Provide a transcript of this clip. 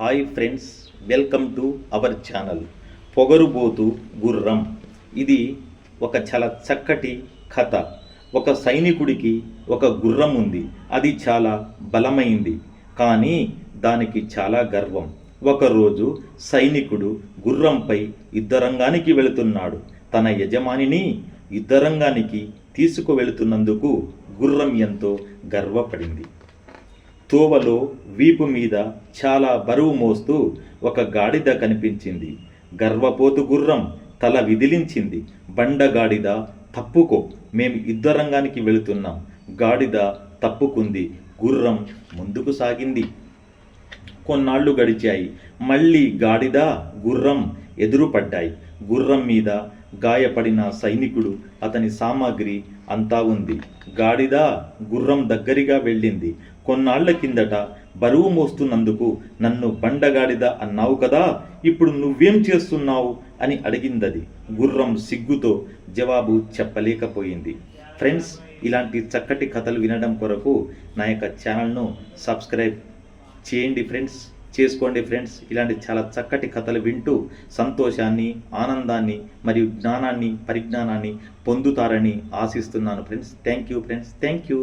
Hi friends welcome to our channel పొగరుబోతు గుర్రం. ఇది ఒక చాలా చక్కటి కథ. ఒక సైనికుడికి ఒక గుర్రం ఉంది. అది చాలా బలమైంది. కానీ దానికి చాలా గర్వం. ఒకరోజు సైనికుడు గుర్రంపై యుద్ధరంగానికి వెళుతున్నాడు. తన యజమానిని యుద్ధరంగానికి తీసుకువెళుతున్నందుకు గుర్రం ఎంతో గర్వపడింది. తోవలో వీపు మీద చాలా బరువు మోస్తూ ఒక గాడిద కనిపించింది. గర్వపోతు గుర్రం తల విదిలించింది. బండగాడిద తప్పుకో మేము యుద్ధరంగానికి వెళుతున్నాం. గాడిద తప్పుకుంది. గుర్రం ముందుకు సాగింది. కొన్నాళ్ళు గడిచాయి. మళ్ళీ గాడిద గుర్రం ఎదురుపడ్డాయి. గుర్రం మీద గాయపడిన సైనికుడు అతని సామాగ్రి అంతా ఉంది. గాడిద గుర్రం దగ్గరగా వెళ్ళింది. కొన్నాళ్ళ కిందట బరువు మోస్తున్నందుకు నన్ను బండగాడిద అన్నావు కదా ఇప్పుడు నువ్వేం చేస్తున్నావు? అని అడిగిందది. గుర్రం సిగ్గుతో జవాబు చెప్పలేకపోయింది. ఫ్రెండ్స్ ఇలాంటి చక్కటి కథలు వినడం కొరకు నా యొక్క ఛానల్ను సబ్స్క్రైబ్ చేయండి ఫ్రెండ్స్ చేసుకోండి ఫ్రెండ్స్. ఇలాంటి చాలా చక్కటి కథలు వింటూ సంతోషాన్ని ఆనందాన్ని మరియు జ్ఞానాన్ని పరిజ్ఞానాన్ని పొందుతారని ఆశిస్తున్నాను friends. Thank you friends. Thank you.